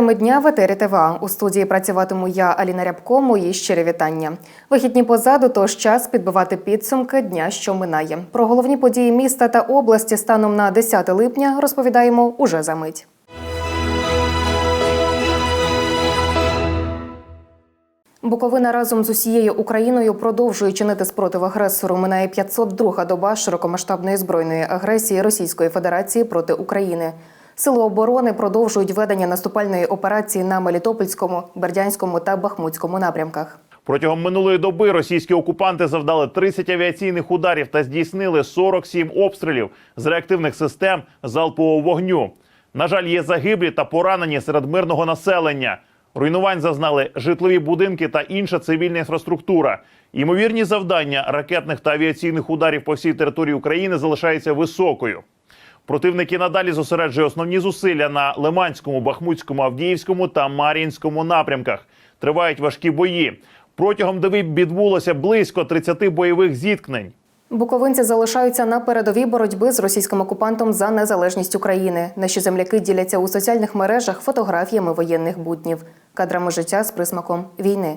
Теми дня в етері ТВА. У студії працюватиму я, Аліна Рябко. Мої щирі вітання. Вихідні позаду, тож час підбивати підсумки дня, що минає. Про головні події міста та області станом на 10 липня розповідаємо уже за мить. Буковина разом з усією Україною продовжує чинити спротив агресору. Минає 502-га доба широкомасштабної збройної агресії Російської Федерації проти України. Сили оборони продовжують ведення наступальної операції на Мелітопольському, Бердянському та Бахмутському напрямках. Протягом минулої доби російські окупанти завдали 30 авіаційних ударів та здійснили 47 обстрілів з реактивних систем залпового вогню. На жаль, є загиблі та поранені серед мирного населення. Руйнувань зазнали житлові будинки та інша цивільна інфраструктура. Ймовірні завдання ракетних та авіаційних ударів по всій території України залишаються високою. Противники надалі зосереджує основні зусилля на Лиманському, Бахмутському, Авдіївському та Мар'їнському напрямках. Тривають важкі бої. Протягом доби відбулося близько 30 бойових зіткнень. Буковинці залишаються на передовій боротьби з російським окупантом за незалежність України. Наші земляки діляться у соціальних мережах фотографіями воєнних буднів, кадрами життя з присмаком війни.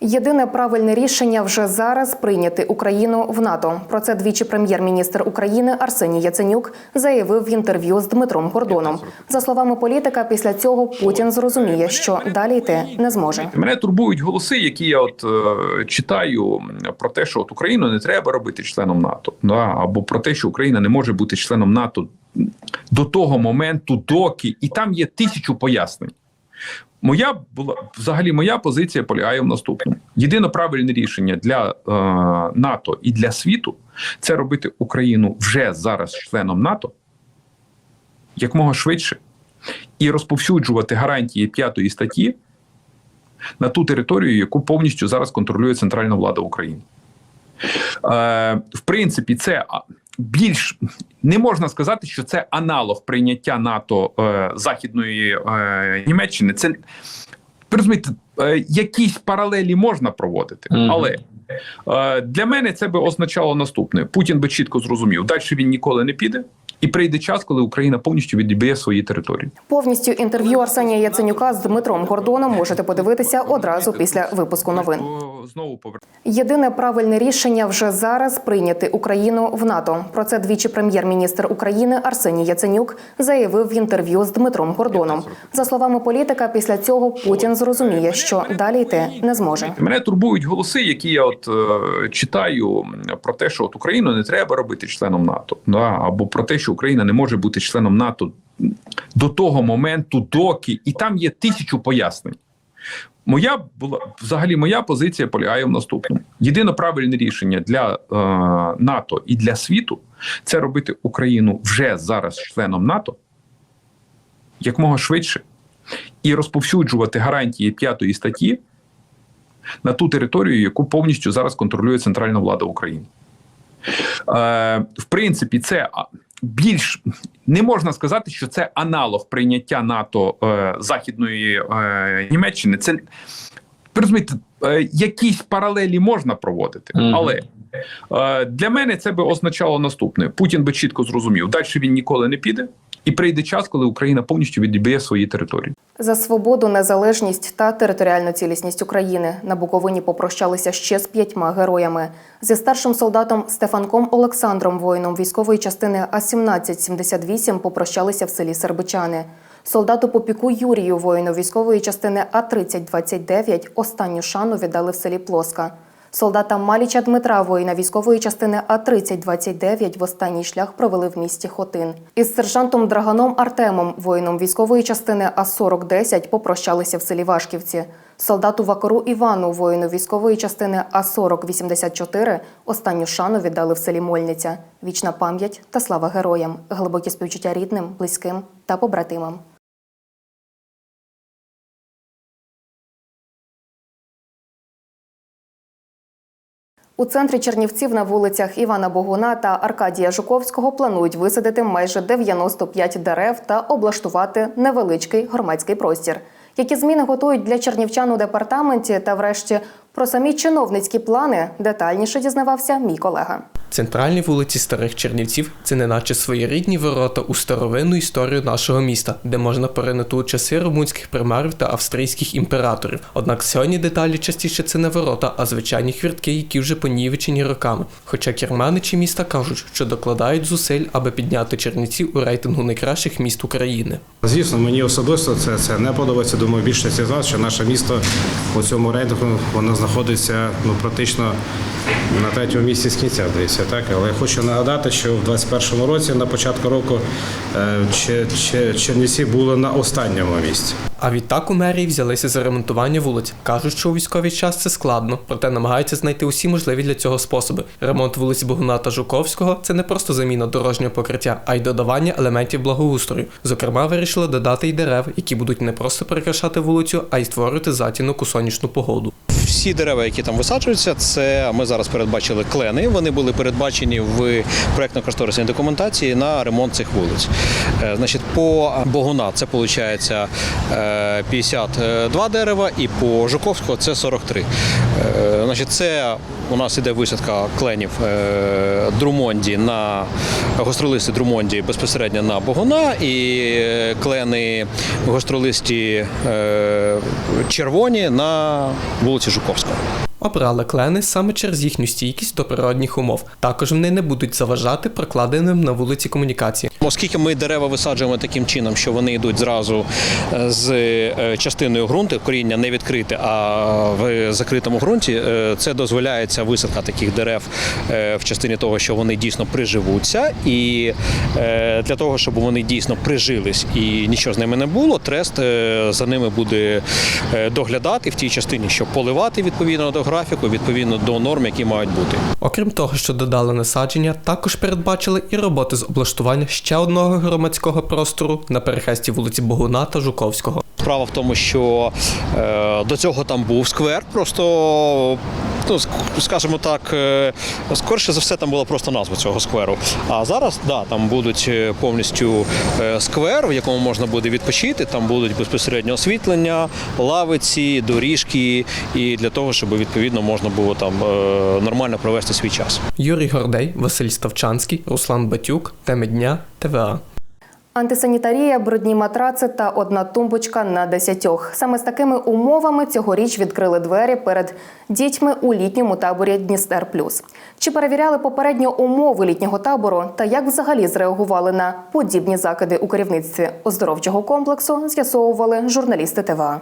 Єдине правильне рішення вже зараз прийняти Україну в НАТО. Про це двічі прем'єр-міністр України Арсеній Яценюк заявив в інтерв'ю з Дмитром Гордоном. За словами політика, після цього Путін зрозуміє, що далі йти не зможе. Мене турбують голоси, які я от е, читаю про те, що от Україну не треба робити членом НАТО, да, або про те, що Україна не може бути членом НАТО до того моменту, доки і там є тисячу пояснень. Моя була взагалі моя позиція полягає в наступному: єдине правильне рішення для е, НАТО і для світу це робити Україну вже зараз членом НАТО якмога швидше і розповсюджувати гарантії п'ятої статті на ту територію, яку повністю зараз контролює центральна влада України. Е, в принципі, це більш не можна сказати, що це аналог прийняття НАТО е, Західної е, Німеччини. Це розумієте, е, якісь паралелі можна проводити, Мгм. але е, для мене це би означало наступне: Путін би чітко зрозумів, далі він ніколи не піде, і прийде час, коли Україна повністю відб'є свої території. Повністю інтерв'ю Арсенія Яценюка з Дмитром Гордоном можете подивитися одразу після випуску новин. Знову. Єдине правильне рішення вже зараз прийняти Україну в НАТО. Про це двічі прем'єр-міністр України Арсеній Яценюк заявив в інтерв'ю з Дмитром Гордоном. За словами політика, після цього Путін зрозуміє, що далі йти не зможе. Мене турбують голоси, які я от е, читаю про те, що от Україну не треба робити членом НАТО, да, або про те, що Україна не може бути членом НАТО до того моменту, доки і там є тисячу пояснень. Моя була взагалі моя позиція полягає в наступному: єдине правильне рішення для е, НАТО і для світу це робити Україну вже зараз членом НАТО якмога швидше і розповсюджувати гарантії п'ятої статті на ту територію, яку повністю зараз контролює центральна влада України. Е, в принципі, це більш не можна сказати, що це аналог прийняття НАТО е, Західної е, Німеччини. Це розумієте, е, якісь паралелі можна проводити, Мгм. але е, для мене це би означало наступне: Путін би чітко зрозумів, далі він ніколи не піде, і прийде час, коли Україна повністю відб'є свої території. За свободу, незалежність та територіальну цілісність України на Буковині попрощалися ще з п'ятьма героями. Зі старшим солдатом Стефанком Олександром, воїном військової частини А 1778 попрощалися в селі Сербичани. Солдату Попіку Юрію, воїну військової частини А 3029 останню шану віддали в селі Плоска. Солдата Маліча Дмитра, воїна військової частини А 3029 в останній шлях провели в місті Хотин. Із сержантом Драганом Артемом, воїном військової частини А 4010 попрощалися в селі Вашківці. Солдату Вакору Івану, воїну військової частини А 4084 останню шану віддали в селі Мольниця. Вічна пам'ять та слава героям, глибокі співчуття рідним, близьким та побратимам. У центрі Чернівців на вулицях Івана Богуна та Аркадія Жуковського планують висадити майже 95 дерев та облаштувати невеличкий громадський простір. Які зміни готують для чернівчан у департаменті та, врешті, про самі чиновницькі плани детальніше дізнавався мій колега. Центральні вулиці старих Чернівців це неначе своєрідні ворота у старовинну історію нашого міста, де можна поринути у часи румунських примарів та австрійських імператорів. Однак сьогодні деталі частіше це не ворота, а звичайні хвіртки, які вже понівечені роками. Хоча керманичі міста кажуть, що докладають зусиль, аби підняти Чернівців у рейтингу найкращих міст України. Звісно, мені особисто це, це не подобається. Думаю, більшості з вас, що наше місто у цьому рейтингу воно знаходиться ну практично на третьому місці з кінця, десь так. Але я хочу нагадати, що в 21-му році, на початку року, е, Че- Че- Чернівці були на останньому місці. А відтак у мерії взялися за ремонтування вулиць. Кажуть, що у військовий час це складно, проте намагаються знайти усі можливі для цього способи. Ремонт вулиць Богуна та Жуковського це не просто заміна дорожнього покриття, а й додавання елементів благоустрою. Зокрема, вирішили додати й дерев, які будуть не просто прикрашати вулицю, а й створити затінок у сонячну погоду. Всі дерева, які там висаджуються, це ми зараз передбачили клени. Вони були передбачені в проєктно-кошторисній документації на ремонт цих вулиць. Е, Значить, по Богуна це виходить 52 дерева, і по Жуковського це 43. Е, Значить, це у нас іде висадка кленів е, Друмонді на гостролисті Друмонді безпосередньо на Богуна і е, клени гостролисті е, червоні на вулиці Жуковського. Обрали клени саме через їхню стійкість до природних умов. Також вони не будуть заважати прокладеним на вулиці комунікації. Оскільки ми дерева висаджуємо таким чином, що вони йдуть зразу е, з е, частиною ґрунту, коріння не відкрите, а в закритому ґрунті, е, це дозволяється висадка таких дерев в частині того, що вони дійсно приживуться. І для того, щоб вони дійсно прижились і нічого з ними не було, трест за ними буде доглядати в тій частині, щоб поливати відповідно до графіку, відповідно до норм, які мають бути. Окрім того, що додали насадження, також передбачили і роботи з облаштування ще одного громадського простору на перехресті вулиці Богуна та Жуковського. Справа в тому, що е, до цього там був сквер, просто. Ну, скажімо так, е, скоріше за все, там була просто назва цього скверу. А зараз да, там будуть е, повністю сквер, в якому можна буде відпочити. Там будуть безпосередньо освітлення, лавиці, доріжки, і для того, щоб відповідно можна було там нормально провести свій час. Юрій Гордей, Василь Ставчанський, Руслан Батюк, Теми дня, ТВА. Антисанітарія, брудні матраци та одна тумбочка на десятьох. Саме з такими умовами цьогоріч відкрили двері перед дітьми у літньому таборі Дністер Плюс. Чи перевіряли попередньо умови літнього табору та як взагалі зреагували на подібні закиди у керівництві оздоровчого комплексу, з'ясовували журналісти ТВА.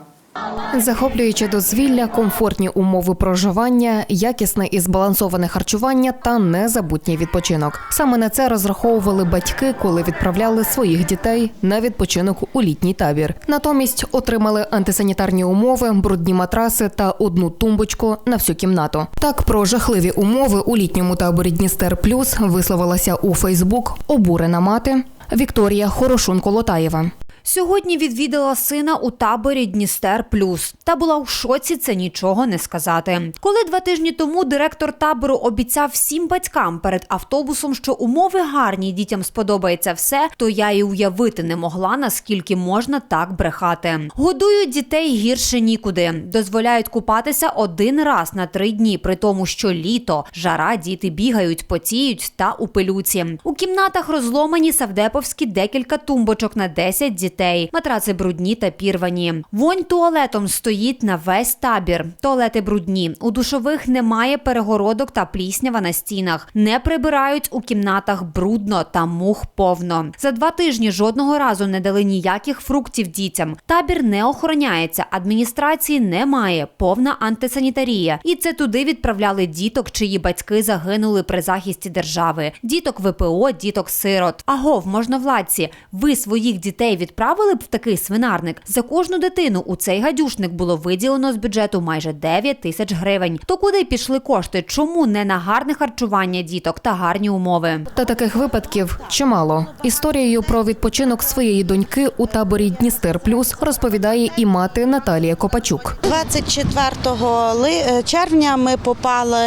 Захоплююче дозвілля, комфортні умови проживання, якісне і збалансоване харчування та незабутній відпочинок. Саме на це розраховували батьки, коли відправляли своїх дітей на відпочинок у літній табір. Натомість отримали антисанітарні умови, брудні матраси та одну тумбочку на всю кімнату. Так про жахливі умови у літньому таборі Дністер Плюс висловилася у Фейсбук обурена мати Вікторія Хорошун-Колотаєва. Сьогодні відвідала сина у таборі Дністер Плюс та була у шоці. Це нічого не сказати. Коли два тижні тому директор табору обіцяв всім батькам перед автобусом, що умови гарні, дітям сподобається все, то я і уявити не могла, наскільки можна так брехати. Годують дітей гірше нікуди, дозволяють купатися один раз на три дні, при тому, що літо, жара, діти бігають, потіють та у пилюці. У кімнатах розломані савдеповські декілька тумбочок на 10 дітей. Матраци брудні та пірвані. Вонь туалетом стоїть на весь табір. Туалети брудні. У душових немає перегородок та пліснява на стінах. Не прибирають у кімнатах брудно та мух повно. За два тижні жодного разу не дали ніяких фруктів дітям. Табір не охороняється, адміністрації немає, повна антисанітарія. І це туди відправляли діток, чиї батьки загинули при захисті держави. Діток ВПО, діток сирот. Агов, можновладці, ви своїх дітей відправили б в такий свинарник? За кожну дитину у цей гадюшник було виділено з бюджету майже 9 тисяч гривень. То куди пішли кошти? Чому не на гарне харчування діток та гарні умови? Та таких випадків чимало. Історією про відпочинок своєї доньки у таборі Дністер Плюс розповідає і мати Наталія Копачук. 24 ли- е, червня ми попали,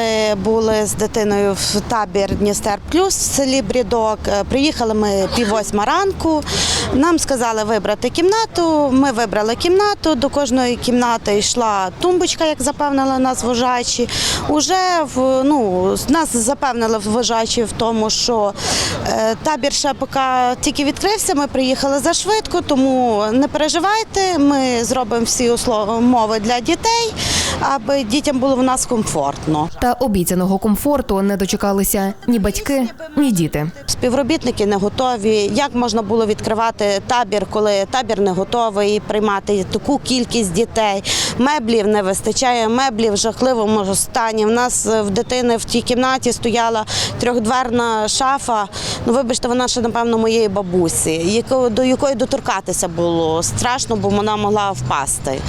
були з дитиною в табір Дністер Плюс в селі Брідок. Е, Приїхали ми пів восьма ранку. Нам сказали, вибрати кімнату. Ми вибрали кімнату. До кожної кімнати йшла тумбочка, як запевнили нас вожачі. Уже в ну нас запевнили вважачі в тому, що е, табір ще поки тільки відкрився. Ми приїхали за швидко, тому не переживайте. Ми зробимо всі умови для дітей, аби дітям було в нас комфортно. Та обіцяного комфорту не дочекалися ні батьки, ні діти. Співробітники не готові. Як можна було відкривати табір, коли табір не готовий приймати таку кількість дітей? Меблів не вистачає, меблів в жахливому стані. В нас в дитини в тій кімнаті стояла трьохдверна шафа. Ну, вибачте, вона ще напевно моєї бабусі, до якої доторкатися було страшно, бо вона могла впасти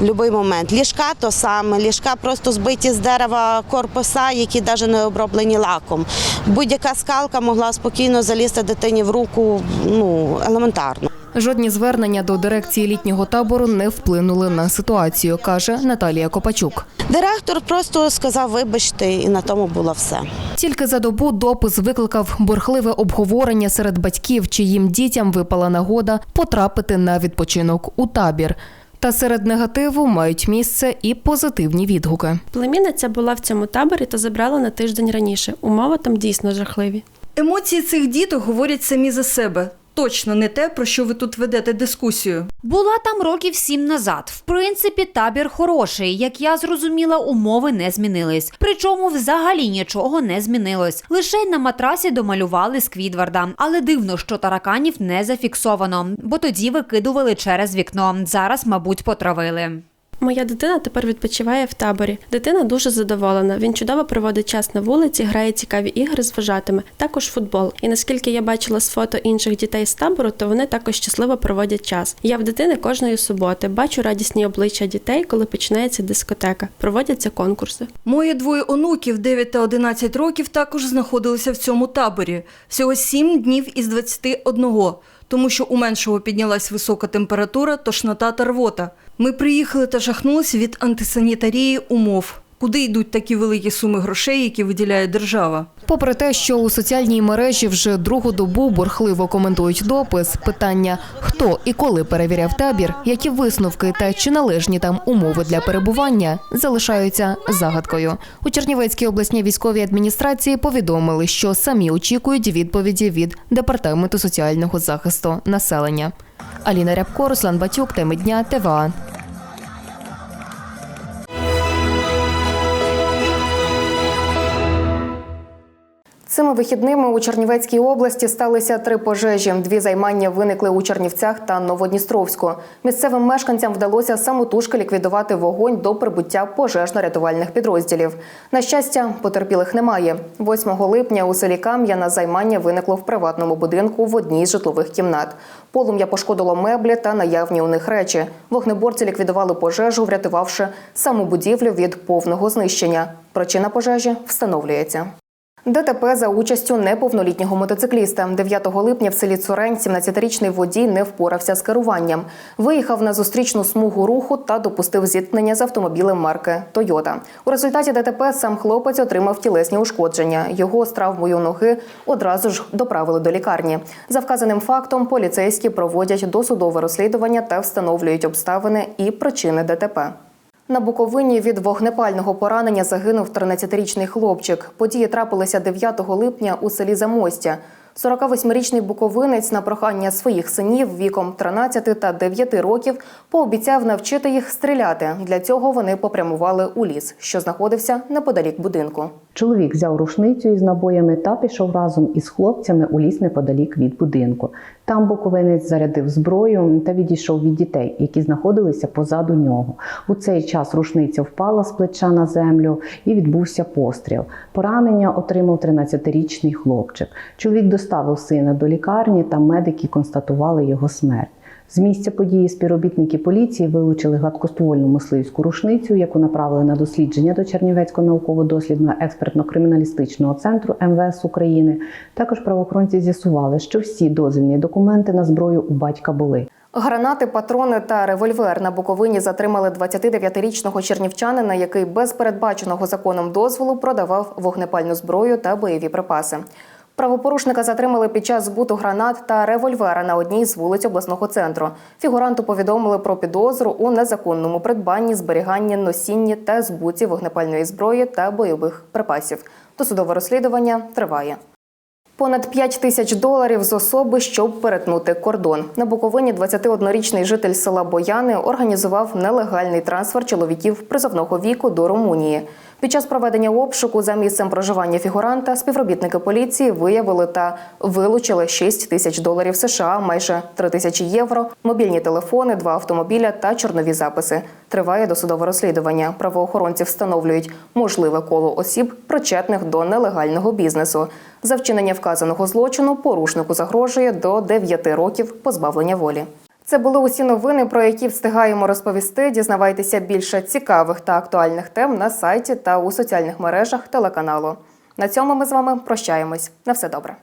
будь-який момент. Ліжка то саме, ліжка просто збиті з дерева корпуса, які навіть не оброблені лаком. Будь-яка скалка могла спокійно залізти дитині в руку, ну елементарно. Жодні звернення до дирекції літнього табору не вплинули на ситуацію, каже Наталія Копачук. Директор просто сказав вибачте, і на тому було все. Тільки за добу допис викликав бурхливе обговорення серед батьків, чиїм дітям випала нагода потрапити на відпочинок у табір. Та серед негативу мають місце і позитивні відгуки. Племінниця була в цьому таборі та забрала на тиждень раніше. Умови там дійсно жахливі. Емоції цих діток говорять самі за себе. Точно не те, про що ви тут ведете дискусію. Була там років сім назад. В принципі, табір хороший. Як я зрозуміла, умови не змінились. Причому взагалі нічого не змінилось. Лише на матрасі домалювали Сквідварда. Але дивно, що тараканів не зафіксовано, бо тоді викидували через вікно. Зараз, мабуть, потравили. Моя дитина тепер відпочиває в таборі. Дитина дуже задоволена. Він чудово проводить час на вулиці, грає цікаві ігри з вожатими, також футбол. І наскільки я бачила з фото інших дітей з табору, то вони також щасливо проводять час. Я в дитини кожної суботи бачу радісні обличчя дітей, коли починається дискотека. Проводяться конкурси. Мої двоє онуків 9 та 11 років також знаходилися в цьому таборі. Всього 7 днів із 21, тому що у меншого піднялась висока температура, тошнота та рвота. Ми приїхали та жахнулися від антисанітарії умов. Куди йдуть такі великі суми грошей, які виділяє держава? Попри те, що у соціальній мережі вже другу добу бурхливо коментують допис, питання хто і коли перевіряв табір, які висновки та чи належні там умови для перебування, залишаються загадкою. У Чернівецькій обласній військовій адміністрації повідомили, що самі очікують відповіді від департаменту соціального захисту населення. Аліна Рябко, Руслан Батюк, теми дня ТВА. Цими вихідними у Чернівецькій області сталися три пожежі. Дві займання виникли у Чернівцях та Новодністровську. Місцевим мешканцям вдалося самотужки ліквідувати вогонь до прибуття пожежно-рятувальних підрозділів. На щастя, потерпілих немає. 8 липня у селі Кам'яна займання виникло в приватному будинку в одній з житлових кімнат. Полум'я пошкодило меблі та наявні у них речі. Вогнеборці ліквідували пожежу, врятувавши саму будівлю від повного знищення. Причина пожежі встановлюється. ДТП за участю неповнолітнього мотоцикліста. 9 липня в селі Цурень 17-річний водій не впорався з керуванням. Виїхав на зустрічну смугу руху та допустив зіткнення з автомобілем марки Тойота. У результаті ДТП сам хлопець отримав тілесні ушкодження. Його з травмою ноги одразу ж доправили до лікарні. За вказаним фактом поліцейські проводять досудове розслідування та встановлюють обставини і причини ДТП. На Буковині від вогнепального поранення загинув 13-річний хлопчик. Події трапилися 9 липня у селі Замостя. 48-річний буковинець на прохання своїх синів віком 13 та 9 років пообіцяв навчити їх стріляти. Для цього вони попрямували у ліс, що знаходився неподалік будинку. Чоловік взяв рушницю із набоями та пішов разом із хлопцями у ліс неподалік від будинку. Там буковинець зарядив зброю та відійшов від дітей, які знаходилися позаду нього. У цей час рушниця впала з плеча на землю і відбувся постріл. Поранення отримав 13-річний хлопчик. Чоловік доставив сина до лікарні, та медики констатували його смерть. З місця події співробітники поліції вилучили гладкоствольну мисливську рушницю, яку направили на дослідження до Чернівецького науково-дослідного експертно-криміналістичного центру МВС України. Також правоохоронці з'ясували, що всі дозвільні документи на зброю у батька були. Гранати, патрони та револьвер на Буковині затримали 29-річного чернівчанина, який без передбаченого законом дозволу продавав вогнепальну зброю та бойові припаси. Правопорушника затримали під час збуту гранат та револьвера на одній з вулиць обласного центру. Фігуранту повідомили про підозру у незаконному придбанні, зберіганні, носінні та збуті вогнепальної зброї та бойових припасів. Досудове розслідування триває. Понад 5 тисяч доларів з особи, щоб перетнути кордон. На Буковині 21-річний житель села Бояни організував нелегальний трансфер чоловіків призовного віку до Румунії. Під час проведення обшуку за місцем проживання фігуранта співробітники поліції виявили та вилучили 6 тисяч доларів США, майже 3 тисячі євро, мобільні телефони, два автомобіля та чорнові записи. Триває досудове розслідування. Правоохоронці встановлюють можливе коло осіб, причетних до нелегального бізнесу. За вчинення вказаного злочину порушнику загрожує до 9 років позбавлення волі. Це були усі новини, про які встигаємо розповісти. Дізнавайтеся більше цікавих та актуальних тем на сайті та у соціальних мережах телеканалу. На цьому ми з вами прощаємось. На все добре.